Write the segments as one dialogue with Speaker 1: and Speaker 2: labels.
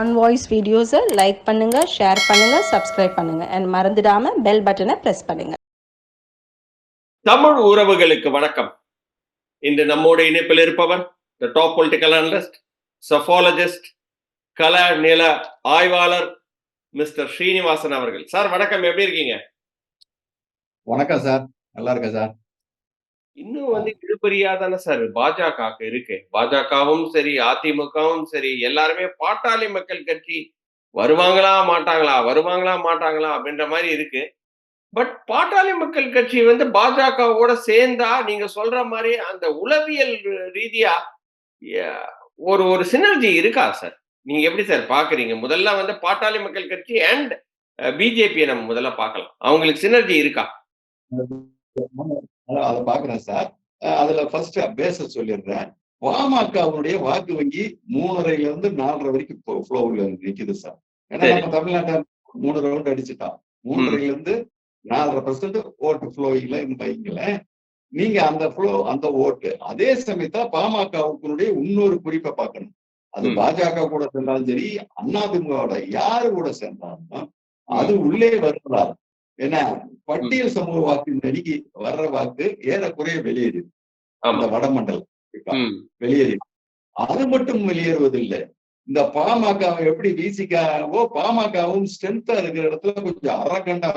Speaker 1: On voice வீடியோஸை like பண்ணுங்கள் share பண்ணுங்கள் சப்ஸ்கிரைப் பண்ணுங்கள் அண்ட் மறந்துடாமல் பெல் பட்டனை ப்ரெஸ் பண்ணுங்கள்
Speaker 2: தமிழ் உறவுகளுக்கு வணக்கம். இன்று நம்மோடு இணைப்பில் இருப்பவர் the top political analyst psephologist கல நில ஆய்வாளர் மிஸ்டர் ஸ்ரீனிவாசன் அவர்கள். சார் வணக்கம். எப்படி இருக்கீங்க?
Speaker 3: வணக்கம் சார் நல்லா இருக்கேன் சார்
Speaker 2: இன்னும் வந்து இழுபறியா தானே சார்? பாஜக இருக்கு. பாஜகவும் சரி அதிமுகவும் சரி எல்லாருமே பாட்டாளி மக்கள் கட்சி. வருவாங்களா மாட்டாங்களா? வருவாங்களா மாட்டாங்களா? அப்படின்ற மாதிரி இருக்கு. பட் பாட்டாளி மக்கள் கட்சி வந்து பாஜகவோட சேர்ந்தா நீங்க சொல்ற மாதிரி அந்த உளவியல் ரீதியா ஒரு ஒரு சினர்ஜி இருக்கா சார்? நீங்க எப்படி சார் பாக்குறீங்க? முதல்ல வந்து பாட்டாளி மக்கள் கட்சி அண்ட் பிஜேபியை நம்ம முதல்ல பார்க்கலாம். அவங்களுக்கு சினர்ஜி இருக்கா?
Speaker 3: அதை பாக்குறேன் சார். அதுல ஃபர்ஸ்ட் பேச சொல்லிடுறேன். பாமகவுடைய வாக்கு வங்கி மூணரைல இருந்து நாலரை வரைக்கும் ஃப்ளோவில் நிக்குது சார். ஏன்னா. நம்ம தமிழ்நாட்டை மூணு ரவுண்ட் அடிச்சுட்டோம். மூணரைல இருந்து நாலரை பர்சன்ட் ஓட்டு ஃப்ளோயிங்ல வைங்களேன். நீங்க அந்த ஃப்ளோ அந்த ஓட்டு. அதே சமயத்துல பாமகவுக்குடைய இன்னொரு குறிப்பை பார்க்கணும். அது. பாஜக கூட சேர்ந்தாலும் சரி அதிமுகவோட யாரு கூட சேர்ந்தாலும் அது உள்ளே வருவதால் ஏன்னா பட்டியல் சமூக வாக்கு நடிகை வர்ற வாக்கு ஏறக்குறைய வெளியேறுது அந்த வடமண்டலம் வெளியேறி. அது மட்டும் வெளியேறுவதில்லை. இந்த பாமக எப்படி விசிகாவோ பாமகவும் ஸ்ட்ரென்த்தா இருக்கிற இடத்துல கொஞ்சம் அரகண்டா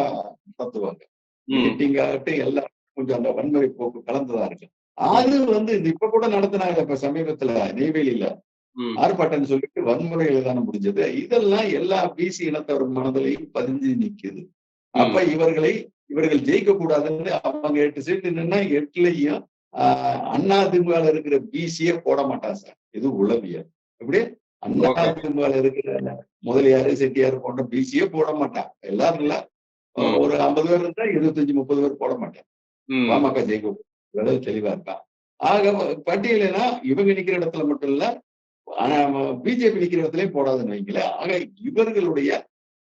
Speaker 3: நடத்துவாங்க. மீட்டிங் ஆகட்டும் எல்லாம் கொஞ்சம் அந்த வன்முறை போக்கு கலந்துதான் இருக்கு அது வந்து இந்த இப்ப கூட நடத்தினாங்க இப்ப சமீபத்துல நெய்வேலியில.
Speaker 2: ம்.
Speaker 3: ஆர்ப்பாட்டம் சொல்லிட்டு வன்முறையில தானே முடிஞ்சது. இதெல்லாம் எல்லா பிசி இனத்தவர் மனதிலையும் பதிஞ்சு நிக்குது. அப்ப இவர்களை இவர்கள் ஜெயிக்க கூடாதுன்னு அவங்க எட்டு சீட்டு நின்னா எட்டுலயும் அண்ணா திமுகல இருக்கிற பிசியே போட மாட்டான் சார். இது உளவியல். இப்படி அண்ணா. திமுகல இருக்கிற முதலியாரு செட்டியார் போன்ற பிசியே போட மாட்டான் எல்லாரும் இல்ல. ஒரு ஐம்பது பேர் இருந்தா இருபத்தஞ்சு முப்பது பேர் போட மாட்டான் பாமக ஜெயிக்க தெளிவா இருக்கான் ஆக பட்டியலைனா இவங்க நிக்கிற இடத்துல மட்டும் இல்ல பிஜேபி நிக்கிற இடத்துலயும் போடாதுன்னு வைங்களேன். ஆக இவர்களுடைய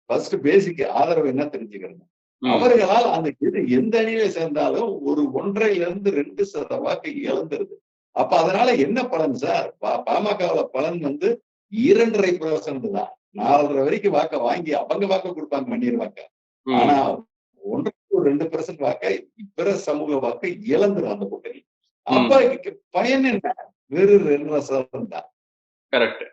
Speaker 3: ஃபர்ஸ்ட் பேசிக் ஆதரவு என்ன தெரிஞ்சுக்கிறது
Speaker 2: ம்.
Speaker 3: அவர்களால் அந்த எது எந்த அணியில சேர்ந்தாலும் ஒரு ஒன்றையில இருந்து ரெண்டு சத வாக்கு இழந்துருது. அப்ப அதனால என்ன பலன் சார்? பாமகவுல பலன் வந்து இரண்டரை பர்சன்ட் தான். நாலரை வரைக்கும் வாக்க வாங்கி அவங்க வாக்கு கொடுப்பாங்க மன்னியர் வாக்க. ஆனா ஒன்று ரெண்டு பெர்சன்ட் வாக்கை பிற சமூக வாக்கை இழந்துரும் அந்த கூட்டணி. அப்ப பயன் என்ன? வெறும் ரெண்டரை சதவீதம் தான்.
Speaker 2: கரெக்ட்.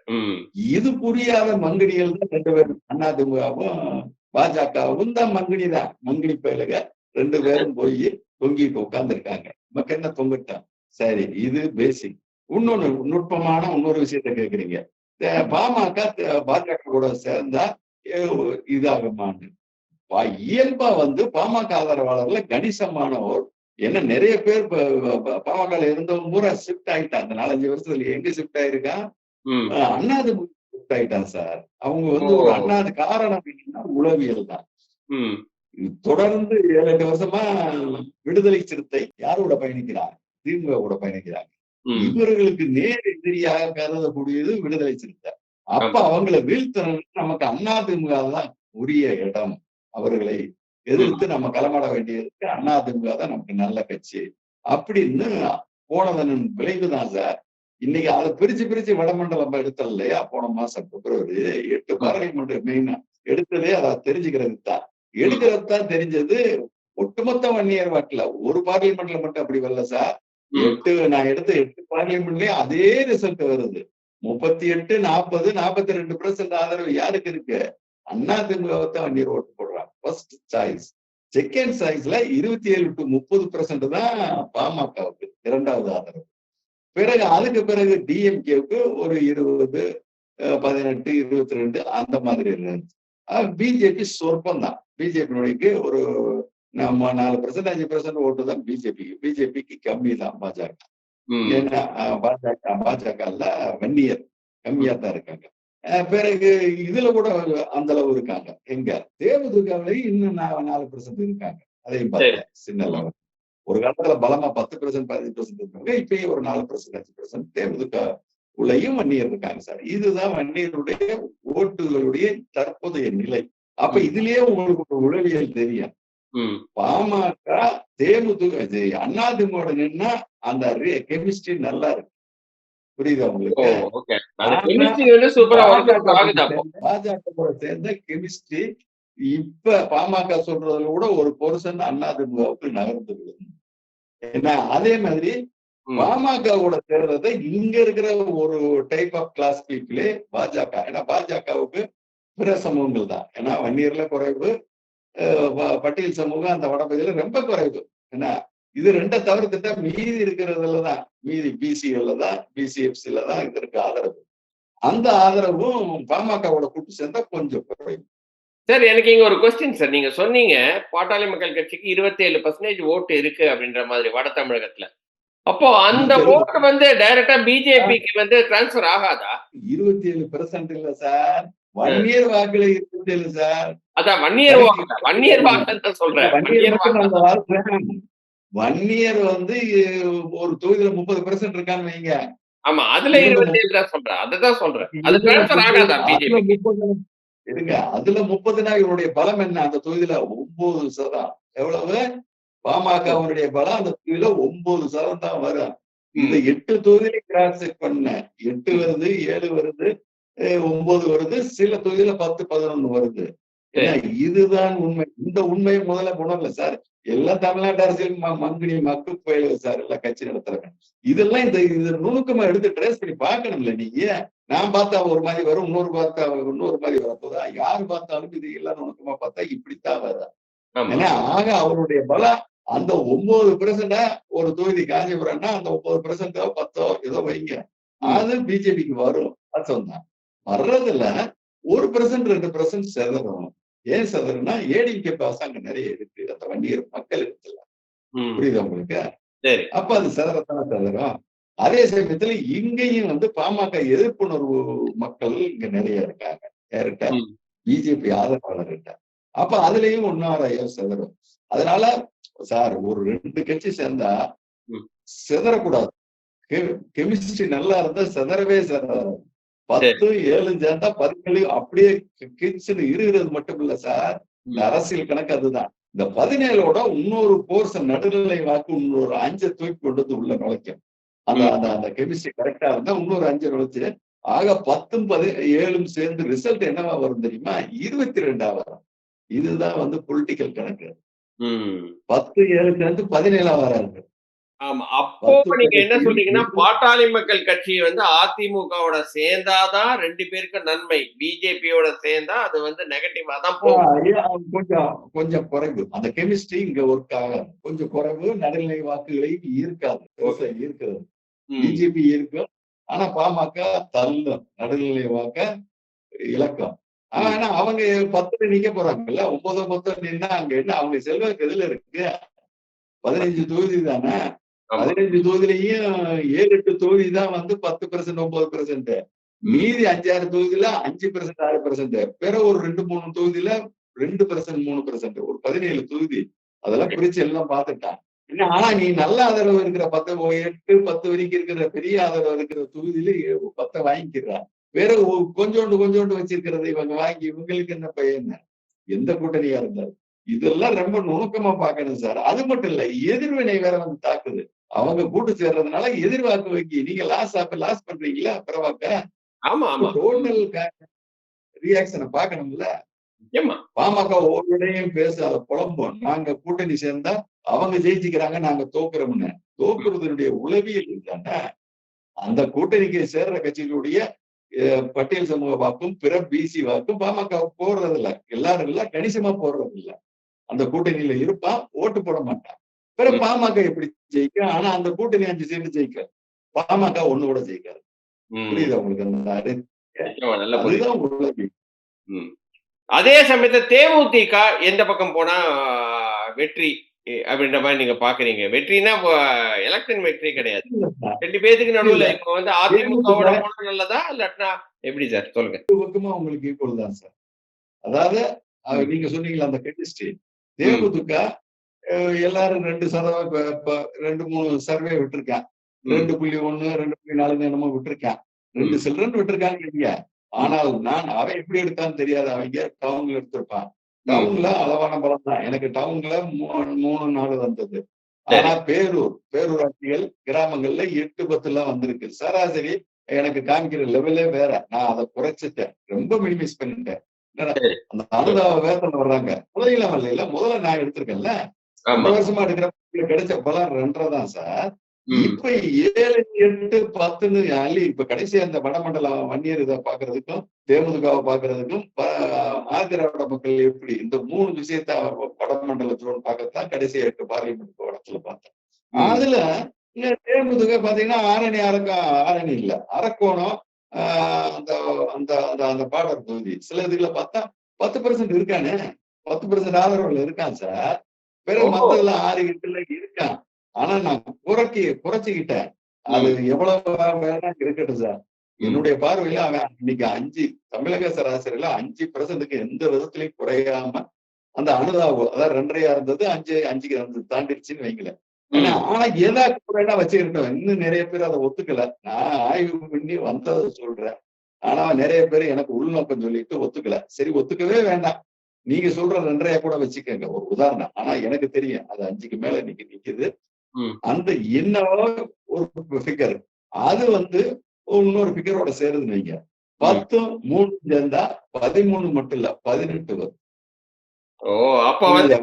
Speaker 3: இது புரியாத மங்கடிகள் தான் ரெண்டு பேரும். அதிமுகவும் பாஜகவும் தான் மங்கடி தான். மங்கடி பயலுக ரெண்டு பேரும் போய் தொங்கிட்டு உட்கார்ந்துருக்காங்க. நமக்கு என்ன தொங்கிட்டான் சரி இது பேசிக் இன்னொன்னு நுட்பமான இன்னொரு விஷயத்த கேக்குறீங்க. பாமக பாஜக கூட சேர்ந்தா இதாகுமான்னு. இயல்பா வந்து பாமக ஆதரவாளர்ல கணிசமானோர் என்ன நிறைய பேர் பாமக இருந்தவங்க பூரா ஷிஃப்ட் ஆயிட்டான் அந்த நாலஞ்சு வருஷத்துல எங்க ஷிஃப்ட் ஆயிருக்கான் அண்ணாது ஆயிட்டான் சார். அவங்க வந்து ஒரு. அண்ணாது காரணம் என்னன்னா உளவியல் தான். தொடர்ந்து ஏழு எட்டு வருஷமா விடுதலை சிறுத்தை யாரோட பயணிக்கிறாங்க? திமுக கூட பயணிக்கிறாங்க இவர்களுக்கு நேர் எதிரியாக கருதக்கூடியது விடுதலை சிறுத்தை. அப்ப அவங்கள வீழ்த்தணும்னு நமக்கு அண்ணா திமுக தான் உரிய இடம். அவர்களை எதிர்த்து நம்ம களமாட வேண்டியதுக்கு அண்ணா திமுக தான் நமக்கு நல்ல கட்சி. அப்படின்னு போனதன் விளைவுதான் சார். இன்னைக்கு அதை பிரிச்சு பிரிச்சு வடமண்டலம் எடுத்தோம் இல்லையா? போன மாசம் பிப்ரவரி எட்டு பார்லிமெண்ட் மெயினா எடுத்ததே அதை தெரிஞ்சுக்கிறது தான். எடுக்கிறது தான் தெரிஞ்சது. ஒட்டுமொத்த வன்னியர் வாக்குல ஒரு பார்லிமெண்ட்ல மட்டும் அப்படி வரல சார். எட்டு நான் எடுத்த எட்டு பார்லிமெண்ட்லயும் அதே ரிசல்ட் வருது. முப்பத்தி எட்டு நாற்பது நாற்பத்தி ரெண்டு பெர்சென்ட் ஆதரவு யாருக்கு இருக்கு? அண்ணா திமுகவை தான் வன்னியர் ஓட்டு போடுறாங்க. ஃபர்ஸ்ட் சாய்ஸ் செகண்ட் சாய்ஸ்ல இருபத்தி ஏழு டு முப்பது பெர்சென்ட் தான் பாமகவுக்கு இரண்டாவது ஆதரவு. பிறகு அதுக்கு பிறகு டிஎம்கேவுக்கு ஒரு இருபது பதினெட்டு இருபத்தி ரெண்டு அந்த மாதிரி இருந்துச்சு. பிஜேபி சொற்பம் தான் பிஜேபிக்கு ஒரு நம்ம நாலு பெர்சன்ட் அஞ்சு பெர்சன்ட் ஓட்டு தான் பிஜேபிக்கு பிஜேபிக்கு கம்மி தான் பாஜக. ஏன்னா பாஜக பாஜகல வன்னியர் கம்மியா தான் இருக்காங்க. பிறகு இதுல கூட அந்த அளவு இருக்காங்க. எங்க? தேமுதிகவிலையும் இன்னும் நாலு பெர்சன்ட் இருக்காங்க. அதையும் பார்த்தேன் சின்ன லெவல் ஒரு காலத்துல பலமா பத்து பெர்சன்ட் பதினஞ்சு பெர்சன்ட் இருக்காங்க இப்பயும் ஒரு நாலு பெர்சன்ட் அஞ்சு பெர்சன்ட் தேமுதிக உள்ளயும் வன்னியர் இருக்காங்க சார். இதுதான் வன்னியருடைய ஓட்டுகளுடைய தற்போதைய நிலை. அப்ப இதுலயே உங்களுக்கு ஒரு உளவியல் தெரியும். பாமக தேமுதிக இது அதிமுக நின்னா அந்த கெமிஸ்ட்ரி நல்லா இருக்கு. புரியுதா உங்களுக்கு? பாஜக கூட சேர்ந்த கெமிஸ்ட்ரி இப்ப பாமக சொல்றதுல கூட ஒரு பொருசன் அதிமுகவுக்கு நகர்ந்து ஏன்னா அதே மாதிரி
Speaker 2: ம்.
Speaker 3: பாமக கூட சேர்றத இங்க இருக்கிற ஒரு டைப் ஆஃப் கிளாஸ் பீப்புளே பாஜக. ஏன்னா பாஜகவுக்கு பிற சமூகங்கள் தான். ஏன்னா வன்னியர்ல குறைவு பட்டியல் சமூகம் அந்த வடபகுதியில ரொம்ப குறைவு. ஏன்னா இது ரெண்டை தவிர்த்துட்டா மீதி இருக்கிறதுல தான் மீதி பிசிஎல்ல தான் பிசிஎஃப்சில தான் இதற்கு ஆதரவு. அந்த ஆதரவும் பாமகவோட கூட்டு சேர்ந்தா கொஞ்சம் குறைவு.
Speaker 2: சார் எனக்கு இங்க ஒரு கொஸ்டின் சார் நீங்க சொன்னீங்க பாட்டாளி மக்கள் கட்சிக்கு 27% பர்சன்டேஜ் ஓட்டு இருக்கு அப்படின்ற மாதிரி வட தமிழகத்துல. அப்போ அந்த. ஓட்டு வந்து டைரக்டா பிஜேபிக்கு வந்து டிரான்ஸ்ஃபர் ஆகாதா?
Speaker 3: இருபத்தி ஏழு பெர்சன்ட் இல்ல சார் ஒன் இயர் வாக்குல இருபத்தி ஏழு சார்
Speaker 2: அதான் ஒன் இயர் வாக்கு ஒன் இயர் வாக்கு தான் சொல்றேன்.
Speaker 3: ஒன் இயர்
Speaker 2: வாக்கு
Speaker 3: வந்து ஒரு தொகுதியில முப்பது பெர்சன்ட் இருக்கான்னு வைங்க.
Speaker 2: ஆமா அதுல இருபத்தி ஏழு தான் சொல்றேன். அதுதான் சொல்றேன். அது டிரான்ஸ்ஃபர் ஆகாதா பிஜேபி
Speaker 3: இருங்க அதுல முப்பதுனா இவருடைய பலம் என்ன? அந்த தொகுதியில ஒன்பது சதம். எவ்வளவு? பாமகவுடைய பலம் அந்த தொகுதியில ஒன்பது சதம் தான் வரும். இந்த எட்டு தொகுதியில கிராஸ் பண்ண. எட்டு வருது ஏழு வருது ஒன்பது வருது சில தொகுதியில பத்து பதினொன்னு வருது. ஏன்னா இதுதான் உண்மை. இந்த உண்மையை முதல்ல உணரல சார். எல்லாம் தமிழ்நாட்டு அரசியல் ம- மங்குனி மக்கு போயிடுது சார் எல்லாம் கட்சி நடத்துறவங்க இதெல்லாம் இந்த இது நுணுக்கமா எடுத்து ட்ரேஸ் பண்ணி பார்க்கணும்ல நீங்க. நான் பார்த்தா ஒரு மாதிரி வரும் இன்னொரு பார்த்தா இன்னொரு மாதிரி வரப்போதா யாரு பார்த்தாலும் இது எல்லாம் நுணுக்கமா பார்த்தா இப்படித்தான்
Speaker 2: ஆமா.
Speaker 3: ஏன்னா ஆக அவருடைய பலம் அந்த ஒன்பது பெர்சன்டா ஒரு தொகுதி காஞ்சிபுரம்னா அந்த ஒன்பது பெர்சன்டோ பத்தோ ஏதோ வைங்க. அது பிஜேபிக்கு வரும். அர்த்தம் தான் வர்றதுல ஒரு பெர்சன்ட் ரெண்டு பெர்சன்ட் செதறும் ஏன் செதறும்னா ஏடிகே பாஸ் அங்க நிறைய இருக்கு. அந்த வன்னியர் மக்கள் இடத்துல
Speaker 2: ம்,
Speaker 3: புரியுது உங்களுக்கு? அப்ப அது செதறத்தானே செதறும் அதே சமயத்துல இங்கேயும் வந்து பாமக எதிர்ப்புணர்வு மக்கள் இங்க நிறைய இருக்காங்க. யார்கிட்ட?
Speaker 2: ம்.
Speaker 3: பிஜேபி ஆதரவாளர்கிட்ட. அப்ப அதுலயும் ஒன்னாரையோ செதறும் அதனால சார் ஒரு ரெண்டு கட்சி சேர்ந்தா. செதறக்கூடாது. கெமிஸ்ட்ரி நல்லா இருந்தா செதறவே செதறாது. பத்து ஏழு சேர்ந்தா பதினேழு அப்படியே கிச்சுன்னு இருக்கிறது மட்டும் இல்ல சார். இந்த அரசியல் கணக்கு அதுதான். இந்த பதினேழோட இன்னொரு போர்ஷன் நடுநிலை வாக்கு இன்னொரு அஞ்சை தூக்கி கொண்டு வந்து உள்ள நுழைக்கும். அந்த. அந்த அந்த கெமிஸ்ட்ரி கரெக்டா இருந்தா இன்னொரு அஞ்சு நுழைச்சு ஆக பத்தும் பதி ஏழும் சேர்ந்து ரிசல்ட் என்னவா வரும் தெரியுமா? இருபத்தி ரெண்டா வரும். இதுதான் வந்து பொலிட்டிக்கல் கணக்கு. பத்து ஏழு சேர்ந்து பதினேழா வராது.
Speaker 2: ஆமா. அப்போ நீங்க என்ன சொல்றீங்கன்னா பாட்டாளி மக்கள் கட்சி வந்து அதிமுகவோட சேர்ந்தாதான் ரெண்டு பேருக்கு நன்மை. பிஜேபியோட சேர்ந்தா அது வந்து நெகட்டிவா தான் போகும்.
Speaker 3: கொஞ்சம் கொஞ்சம் குறைவு. அந்த கெமிஸ்ட்ரி இங்க ஒர்க் ஆகாது. கொஞ்சம் குறைவு நடுநிலை வாக்குகளையும் ஈர்க்காது. பெருசா ஈர்க்கிறது பிஜேபி இருக்கும் ஆனா பாமக தள்ளும். நடுநிலை வாக்க இலக்கம் ஆனா அவங்க பத்துல நிக்க போறாங்கல்ல. ஒன்பது பத்து நின்னா அங்க என்ன? அவங்க செல்வாக்கு எதுல இருக்கு? பதினஞ்சு தொகுதி தானே. பதினஞ்சு தொகுதியிலையும் ஏழு எட்டு தொகுதி தான் வந்து பத்து பெர்சன்ட் ஒன்பது பெர்சன்ட் மீதி அஞ்சாறு தொகுதியில அஞ்சு பெர்சன்ட் ஆறு பெர்சன்ட் பிற ஒரு ரெண்டு மூணு தொகுதியில ரெண்டு பெர்சன்ட் மூணு பெர்சன்ட் ஒரு பதினேழு தொகுதி. அதெல்லாம் பிரிச்சு எல்லாம் பார்த்துட்டான் என்ன, ஆனா நீ நல்ல ஆதரவு இருக்கிற பத்து எட்டு பத்து வரைக்கும் இருக்கிற பெரிய ஆதரவு இருக்கிற தொகுதியில பத்தை வாங்கிக்கிறா. வேற கொஞ்சோண்டு கொஞ்சோண்டு வச்சிருக்கிறத இவங்க வாங்கி இவங்களுக்கு என்ன பையன்? எந்த கூட்டணியா இருந்தாலும். இதெல்லாம் ரொம்ப நுணுக்கமா பார்க்கணும் சார். அது மட்டும் இல்ல எதிர்வினை வேற வந்து தாக்குது. அவங்க கூட்டு சேர்றதுனால எதிர்வாக்கு வைக்கி நீங்க லாஸ் அப்ப லாஸ் பண்றீங்களா பிறவாக்க
Speaker 2: ஆமா ஆமா.
Speaker 3: டோட்டல் ரியாக்ஷனை பார்க்கணும்ல? பாமக ஒவ்வொருடையும் பேச அதை புலம்போம். நாங்க கூட்டணி சேர்ந்தா அவங்க ஜெயிச்சுக்கிறாங்க நாங்க தோக்குறோம்னு. தோக்குறதுடைய உளவியல் தானே அந்த கூட்டணிக்கு சேர்ற கட்சிகளுடைய பட்டியல் சமூக வாக்கும் பிற பிசி வாக்கும் பாமக போடுறது இல்ல எல்லாரும் இல்ல கணிசமா போடுறது இல்ல அந்த கூட்டணியில இருப்பான் ஓட்டு போட மாட்டான் பிற
Speaker 2: ம்.
Speaker 3: பாமக எப்படி ஜெயிக்கும்? ஆனா அந்த கூட்டணி அஞ்சு சீட்டு ஜெயிக்காது. பாமக ஒண்ணு கூட ஜெயிக்காது புரியுது உங்களுக்கு அந்த அதுதான்.
Speaker 2: அதே சமயத்துல தேமுதிக எந்த பக்கம் போனா வெற்றி அப்படின்ற மாதிரி நீங்க பாக்குறீங்க. வெற்றினா எலக்ஷன் வெற்றி கிடையாது. ரெண்டு பேத்துக்கு நடுவுல. இப்ப வந்து அதிமுகவோட போனா நல்லதா? இல்லாட்டினா எப்படி சார்? சொல்லுங்க.
Speaker 3: உங்களுக்கு ஈக்குவல் தான் சார். அதாவது நீங்க சொன்னீங்களா அந்த கெமிஸ்ட்ரி தேமுதிக எல்லாரும் ரெண்டு இப்ப ரெண்டு மூணு சர்வே விட்டுருக்கேன். ரெண்டு புள்ளி ஒண்ணு ரெண்டு புள்ளி நாலு என்னமோ விட்டுருக்கேன். ரெண்டு. சில்ட்ரன் விட்டுருக்காங்க இல்லைங்க ஆனால் நான் அவன் எப்படி எடுத்தான்னு தெரியாது. அவங்க டவுன்ல எடுத்திருப்பான் டவுன்ல அளவான பலம் தான். எனக்கு டவுன்ல மூணு நாலு வந்தது. ஆனா பேரூர் பேரூராட்சிகள் கிராமங்கள்ல எட்டு பத்து எல்லாம் வந்திருக்கு. சராசரி எனக்கு காமிக்கிற லெவலே வேற. நான் அதை குறைச்சிட்டேன். ரொம்ப மினிமைஸ் பண்ணிட்டேன். அந்த அனுதாப வேதனை வர்றாங்க. முதலில் வரல முதல்ல நான் எடுத்திருக்கேன்ல. வருஷமா எடுக்கிற கிடைச்ச பலம் ரெண்டரை தான் சார். இப்ப ஏழு எட்டு பத்துன்னு அள்ளி இப்ப கடைசி அந்த வடமண்டலம் வன்னியர் இதை பாக்குறதுக்கும் தேமுதிகாவை பாக்குறதுக்கும் ஆந்திராவோட மக்கள் எப்படி இந்த மூணு விஷயத்த வடமண்டலத்தோட பார்க்கத்தான் கடைசி எட்டு பார்லிமெண்ட் வடத்துல பார்த்தேன். அதுல தேமுதிக பாத்தீங்கன்னா ஆரணி அரக்க ஆரணி இல்ல. அரக்கோணம் ஆஹ் அந்த அந்த அந்த அந்த பாடர் தொகுதி. சில இதுல பார்த்தா பத்து பெர்சென்ட் இருக்கானே? பத்து பெர்சென்ட் ஆதரவுல இருக்கான் சார்.
Speaker 2: ஓ.
Speaker 3: மத்ததுல ஆறு எட்டுல இருக்கான் ஆனா நான் குறைக்கி குறைச்சிக்கிட்டேன். அது எவ்வளவு வேணா இருக்கட்டும் சார். என்னுடைய பார்வையில அவன் இன்னைக்கு அஞ்சு தமிழக சராசரியில அஞ்சு பெர்சென்ட்டுக்கு எந்த விதத்திலையும் குறையாம அந்த அனுதாபம் அதாவது ரெண்டரையா இருந்தது அஞ்சு அஞ்சுக்கு வந்து தாண்டிடுச்சுன்னு வைங்களேன். ஆனா ஏதா குறைனா வச்சுக்கிட்டோம். இன்னும் நிறைய பேர் அதை ஒத்துக்கல. நான் ஆய்வு பண்ணி வந்ததை சொல்றேன். ஆனா நிறைய பேர் எனக்கு உள்நோக்கம் சொல்லிட்டு ஒத்துக்கல. சரி ஒத்துக்கவே வேண்டாம். நீங்க சொல்ற ரெண்டரையா கூட வச்சுக்கோங்க. ஒரு உதாரணம். ஆனா எனக்கு தெரியும். அது அஞ்சுக்கு மேல இன்னைக்கு நிக்குது. அந்த என்னவோ ஒரு ஃபிகர் அது வந்து இன்னொரு ஃபிகரோட சேருதுன்னு வைங்க. பத்தும் மூணு சேர்ந்தா பதிமூணு மட்டும் இல்ல பதினெட்டு வரும்.
Speaker 2: ஓ அப்ப வந்து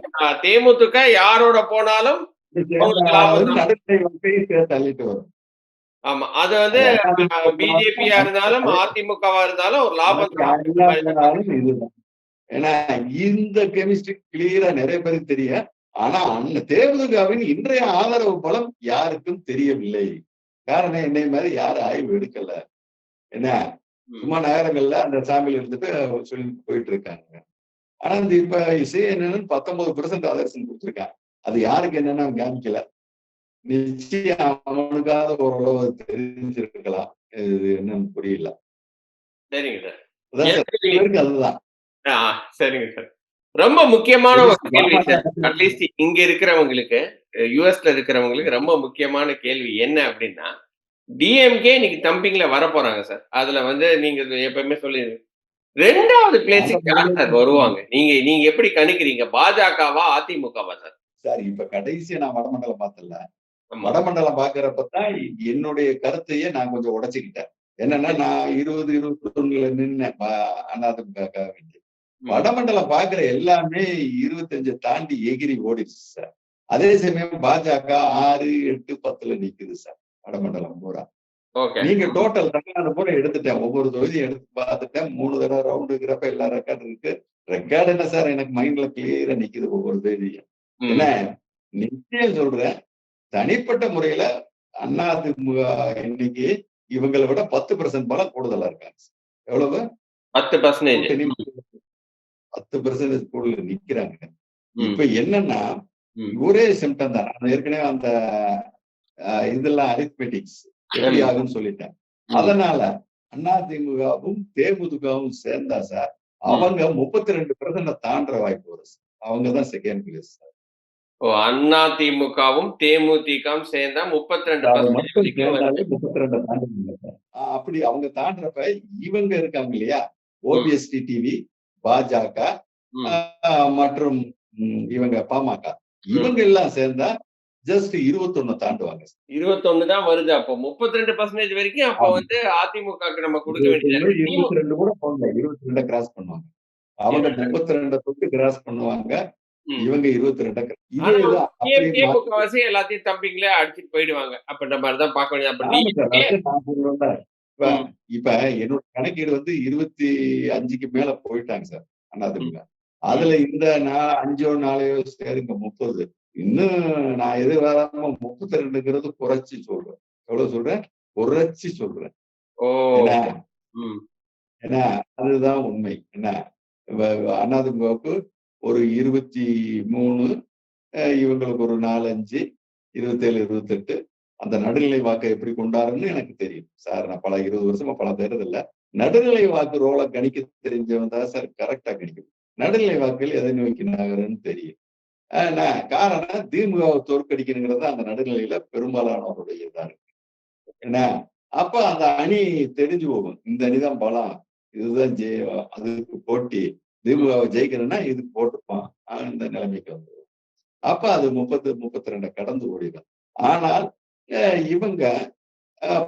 Speaker 2: தேமுதிக யாரோட போனாலும்
Speaker 3: தள்ளிட்டு வரும்.
Speaker 2: ஆமா. அது வந்து பிஜேபியா இருந்தாலும் அதிமுகவா இருந்தாலும் ஒரு லாபம்
Speaker 3: இதுதான். ஏன்னா இந்த கெமிஸ்ட்ரி கிளியரா நிறைய பேருக்கு தெரியும் ஆனா அந்த தேமுதிகவின் இன்றைய ஆதரவு பலம் யாருக்கும் தெரியவில்லை. காரணம் என்னை மாதிரி யாரும் ஆய்வு எடுக்கல. என்ன. சும்மா நகரங்கள்ல அந்த சாமியில் இருந்துட்டு சொல்லி போயிட்டு இருக்காங்க ஆனா இந்த இப்ப சிஎன்என் பத்தொன்பது பெர்சென்ட் ஆதர்சன் கொடுத்துருக்கான் அது யாருக்கு என்னன்னு காமிக்கல நிச்சயம் அவனுக்காவது ஓரளவு தெரிஞ்சிருக்கலாம். இது என்னன்னு புரியல.
Speaker 2: சரிங்க
Speaker 3: அதுதான்.
Speaker 2: சரிங்க சார். ரொம்ப முக்கியமான ஒரு கேள்வி சார். அட்லீஸ்ட் இங்க இருக்கிறவங்களுக்கு யுஎஸ்ல இருக்கிறவங்களுக்கு ரொம்ப முக்கியமான கேள்வி என்ன அப்படின்னா டிஎம்கே இன்னைக்கு தம்பிங்ல வர போறாங்க சார். அதுல வந்து நீங்க எப்பவுமே சொல்லி ரெண்டாவது பிளேஸுக்கு யார் சார் வருவாங்க? நீங்க நீங்க எப்படி கணிக்கிறீங்க? பாஜகவா அதிமுகவா சார்?
Speaker 3: சார் இப்ப கடைசியா நான் வடமண்டலம் பார்த்தல. வடமண்டலம் பாக்குறப்பதான் என்னுடைய கருத்தையே நான் கொஞ்சம் உடைச்சுக்கிட்டேன். என்னன்னா நான் இருபது இருபத்தி ஒண்ணுல நின்னேன் வேண்டி.
Speaker 2: ம்.
Speaker 3: வடமண்டலம் பாக்குற எல்லாமே இருபத்தஞ்சு தாண்டி எகிரி ஓடிடுச்சு சார். அதே சமயம் பாஜக ஆறு எட்டு பத்துல நிக்குது சார் வடமண்டலம் பூரா. நீங்க டோட்டல் தமிழ்நாடு பூரா எடுத்துட்டேன். ஒவ்வொரு தொகுதியும் எடுத்து பார்த்துட்டேன். மூணு தடவை ரவுண்டுங்கிறப்ப எல்லா ரெக்கார்டு இருக்கு. ரெக்கார்டு என்ன சார்? எனக்கு மைண்ட்ல கிளியரா நிக்குது ஒவ்வொரு தொகுதியும். என்ன? நிச்சயம் சொல்றேன். தனிப்பட்ட முறையில அதிமுக இன்னைக்கு இவங்களை விட பத்து பெர்சென்ட் பலம் கூடுதலா இருக்காங்க எவ்வளவு?
Speaker 2: பத்து பர்சன்டேஜ்
Speaker 3: பத்து பெர்சன்டேஜ் கூடுதல் நிக்கிறாங்க. இப்ப என்னன்னா. ஒரே சிம்டம் தான். நான் ஏற்கனவே அந்த இதெல்லாம் அரித்மெட்டிக்ஸ் எப்படி ஆகும்னு சொல்லிட்டேன். அதனால அதிமுகவும் தேமுதிகவும் சேர்ந்தா சார் அவங்க முப்பத்தி ரெண்டு பெர்சன்ட் தாண்டுற வாய்ப்பு வரும் சார். அவங்கதான் செகண்ட் பிளேஸ் சார்.
Speaker 2: ஓ அண்ணா திமுகவும் தேமுதிகவும் சேர்ந்தா முப்பத்தி ரெண்டு
Speaker 3: முப்பத்தி ரெண்டு தாண்டுங்க அப்படி அவங்க தாண்டுறப்ப இவங்க இருக்காங்க இல்லையா? ஓபிஎஸ்டி டிவி பாஜக மற்றும் இவங்க பாமக. இவங்க எல்லாம் சேர்ந்தா ஜஸ்ட் இருபத்தொன்னு தாண்டுவாங்க.
Speaker 2: இருபத்தொன்னு தான் வருது அப்போ. முப்பத்தி ரெண்டு பர்சன்டேஜ் வரைக்கும் அப்போ. வந்து அதிமுகக்கு நம்ம கொடுக்க வேண்டியது.
Speaker 3: இருபத்தி ரெண்டு கூட போங்க இருபத்தி ரெண்ட கிராஸ் பண்ணுவாங்க. அவங்க முப்பத்தி ரெண்ட தொட்டு கிராஸ் பண்ணுவாங்க. இவங்க இருபத்தி ரெண்ட
Speaker 2: முக்கவாசி எல்லாத்தையும் தம்பிங்களே அடிச்சிட்டு போயிடுவாங்க. அப்படின்ற மாதிரி தான் பார்க்க வேண்டியது.
Speaker 3: இப்ப. இப்ப என்னோட கணக்கீடு வந்து இருபத்தி அஞ்சுக்கு மேல போயிட்டாங்க சார் அதிமுக அதுல இந்த நான் அஞ்சோ நாளையோ சேருங்க முப்பது. இன்னும் நான் எதிர்பாராம முப்பத்தி ரெண்டுங்கிறது குறைச்சி சொல்றேன். எவ்வளவு சொல்றேன்? குறைச்சி சொல்றேன். ஏன்னா. ஏன்னா அதுதான் உண்மை. என்ன? அதிமுகவுக்கு ஒரு இருபத்தி மூணு இவங்களுக்கு ஒரு நாலஞ்சு இருபத்தேழு இருபத்தெட்டு. அந்த நடுநிலை வாக்கை எப்படி கொண்டாருன்னு எனக்கு தெரியும். சார் நான் பல இருபது வருஷமா பல தேர்தல்ல நடுநிலை வாக்கு ரோலை கணிக்க தெரிஞ்சவன் தான் சார் கரெக்டா கணிக்கும் நடுநிலை வாக்கில் எதை நோக்கி நகருன்னு தெரியும். ஆஹ் காரணம் திமுகவை தோற்கடிக்கணுங்கிறது அந்த நடுநிலையில பெரும்பாலானவருடைய இதா இருக்கு. என்ன அப்ப அந்த அணி தெரிஞ்சு போகும். இந்த அணிதான் பலம். இதுதான் ஜெய அதுக்கு போட்டி. திமுகவை ஜெயிக்கணும்னா இதுக்கு போட்டுப்பான் ஆஹ் இந்த நிலைமைக்கு வந்துடும் அப்ப அது முப்பத்து முப்பத்தி ரெண்டை கடந்து ஓடிடும். ஆனால் இவங்க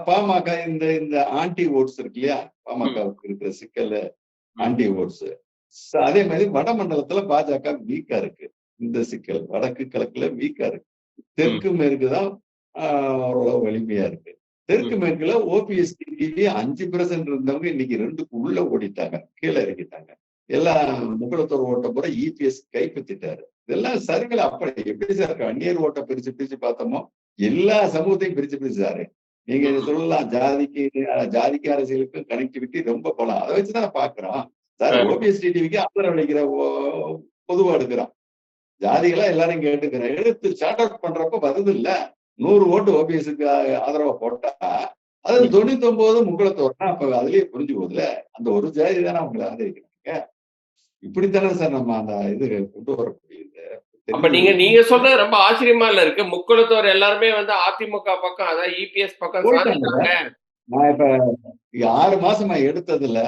Speaker 3: பாமக இந்த இந்த ஆன்டி ஓட்ஸ் இருக்கு இல்லையா? பாமகவுக்கு இருக்கிற சிக்கல் ஆன்டி ஓட்ஸ் அதே மாதிரி வடமண்டலத்துல பாஜக வீக்கா இருக்கு. இந்த சிக்கல் வடக்கு கிழக்குல வீக்கா இருக்கு. தெற்கு மேற்கு தான் ஆஹ், ஓரளவு வலிமையா இருக்கு. தெற்கு மேற்குல ஓபிஎஸ் டிவி அஞ்சு பெர்சன்ட் இருந்தவங்க இன்னைக்கு ரெண்டுக்கு உள்ள ஓடிட்டாங்க கீழே இறக்கிட்டாங்க எல்லாம் முகலத்தோர் ஓட்ட போற இபிஎஸ் கைப்பற்றிட்டாரு. இதெல்லாம் சரிகளை அப்படி எப்படி சார் அந்நியர் ஓட்டை பிரிச்சு பிரிச்சு பார்த்தோமோ எல்லா சமூகத்தையும் பிரிச்சு பிரிச்சாரு நீங்க சொல்லலாம் ஜாதிக்கு ஜாதிக்கு அரசியலுக்கும் கனெக்டிவிட்டி ரொம்ப போலாம். அதை வச்சுதான் பாக்குறோம் சார். ஓபிஎஸ் டிவிக்கு ஆதரவளிக்கிற பொதுவா எடுக்கிறோம் ஜாதிகளா எல்லாரும் கேட்டுக்கிறேன். எடுத்து ஷார்ட் அவுட் பண்றப்ப வருது இல்ல. நூறு ஓட்டு ஓபிஎஸ்க்கு ஆதரவா போட்டா அது தொண்ணூத்தி ஒன்பது முக்குளத்தோர்னா அப்ப அதுலயே புரிஞ்சு போகுதுல அந்த ஒரு ஜாதி தானே அவங்களை ஆதரிக்கிறாங்க. இப்படித்தானே சார் நம்ம அந்த இது கொண்டு வர முடியுது
Speaker 2: அப்ப நீங்க நீங்க சொல்றது ரொம்ப ஆச்சரியமா இல்ல இருக்கு. முக்குளத்தோர் எல்லாருமே வந்து அதிமுக பக்கம் அதாவது இபிஎஸ் பக்கம்
Speaker 3: நான் இப்ப ஆறு மாசமா எடுத்ததுல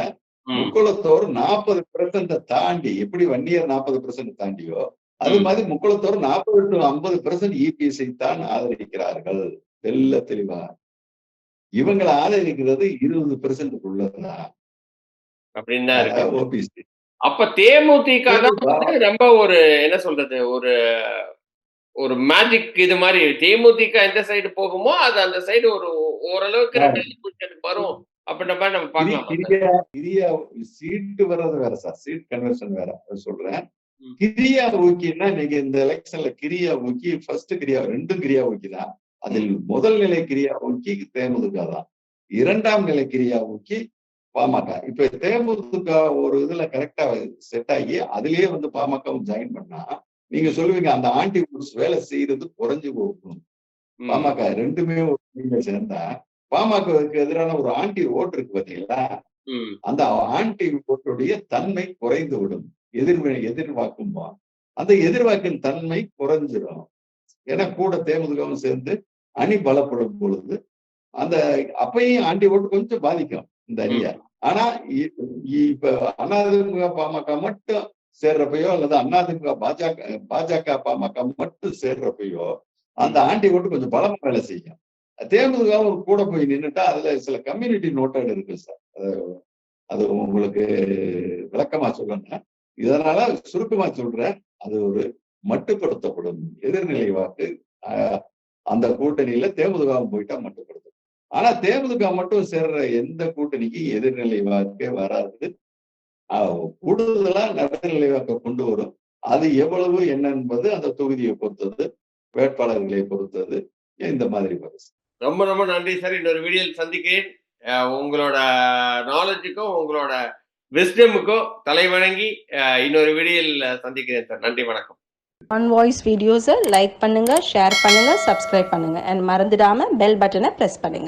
Speaker 2: ம்.
Speaker 3: முக்குளத்தோர் நாற்பது பெர்சன்ட தாண்டி எப்படி வன்னியர் நாற்பது பெர்சன்ட் தாண்டியோ அது. மாதிரி முக்குளத்தோர் நாற்பது டு ஐம்பது பெர்சன்ட் இபிஎஸ்ஐ தான் ஆதரிக்கிறார்கள். தெல்ல தெளிவா. இவங்களை ஆதரிக்கிறது இருபது பெர்சன்ட்டுக்குள்ளதான்
Speaker 2: அப்படின்னு தான் இருக்கு.
Speaker 3: ஓபிசி
Speaker 2: அப்ப தேமுதிக தான் ரொம்ப ஒரு என்ன சொல்றது ஒரு ஒரு மேஜிக் இது மாதிரி. தேமுதிக எந்த சைடு போகுமோ அது அந்த சைடு ஒரு ஓரளவுக்கு வரும் அப்படின்ற மாதிரி நம்ம பார்க்கலாம்.
Speaker 3: கிரியா சீட்டு வர்றது வேற சார் சீட் கன்வர்ஷன் வேற. சொல்றேன். கிரியா ஊக்கின்னா நீங்க இந்த எலெக்ஷன்ல கிரியா ஊக்கி ஃபர்ஸ்ட் கிரியா ரெண்டும் கிரியா ஊக்கி தான். அதில் முதல் நிலை கிரியா ஊக்கி தேமுதிக தான். இரண்டாம் நிலை கிரியா ஊக்கி பாமக. இப்ப தேமுதிக ஒரு இதுல கரெக்டா செட் ஆகி அதுலயே வந்து பாமகவும் ஜாயின் பண்ணா நீங்க சொல்லுவீங்க அந்த ஆன்டி வேலை செய்யறது குறைஞ்சு போகும். பாமக ரெண்டுமே நீங்க சேர்ந்தா பாமகவுக்கு எதிரான ஒரு ஆன்டி ஓட்டு இருக்கு பாத்தீங்களா. அந்த ஆன்டி ஓட்டுடைய தன்மை குறைந்து விடும். எதிர்வினை எதிர்வாக்கும்பா அந்த எதிர்வாக்கின் தன்மை குறைஞ்சிடும் ஏன்னா கூட தேமுதிகவும் சேர்ந்து அணி பலப்படும் பொழுது அந்த அப்பயும் ஆன்டி ஓட்டு கொஞ்சம் பாதிக்கும். இந்த அணியை. ஆனா இப்ப அதிமுக பாமக மட்டும் சேர்றப்பயோ அல்லது அதிமுக பாஜக பாஜக பாமக மட்டும் சேர்றப்பயோ அந்த ஆண்டி ஓட்டு கொஞ்சம் பலமா வேலை செய்யும். தேமுதிக ஒரு கூட போய் நின்னுட்டா அதுல சில கம்யூனிட்டி நோட்டட் இருக்கு சார். அது அது உங்களுக்கு விளக்கமா சொல்லணும் இதனால சுருக்கமா சொல்றேன். அது ஒரு மட்டுப்படுத்தப்படும் எதிர்நிலை வாக்கு. அந்த கூட்டணியில தேமுதிகவும் போயிட்டா மட்டுப்படுத்தும் ஆனா தேமுதிக மட்டும் சேர்ற எந்த கூட்டணிக்கு எதிர்நிலை வாக்கே வராது. கூடுதலா நடுநிலை வாக்கை கொண்டு வரும். அது எவ்வளவு என்ன என்பது அந்த தொகுதியை பொறுத்தது வேட்பாளர்களை பொறுத்தது இந்த மாதிரி
Speaker 2: ரொம்ப ரொம்ப நன்றி சார். இன்னொரு வீடியோவில் சந்திக்கிறேன். உங்களோட நாலேஜுக்கும் உங்களோட விஸ்டமுக்கும் தலை வணங்கி இன்னொரு வீடியோவில் சந்திக்கிறேன் சார். நன்றி வணக்கம்.
Speaker 1: ஆன் வாய்ஸ் வீடியோஸை லைக் பண்ணுங்க ஷேர் பண்ணுங்க சப்ஸ்கிரைப் பண்ணுங்க. அண்ட் மறந்துடாம பெல் பட்டனை ப்ரெஸ் பண்ணுங்க.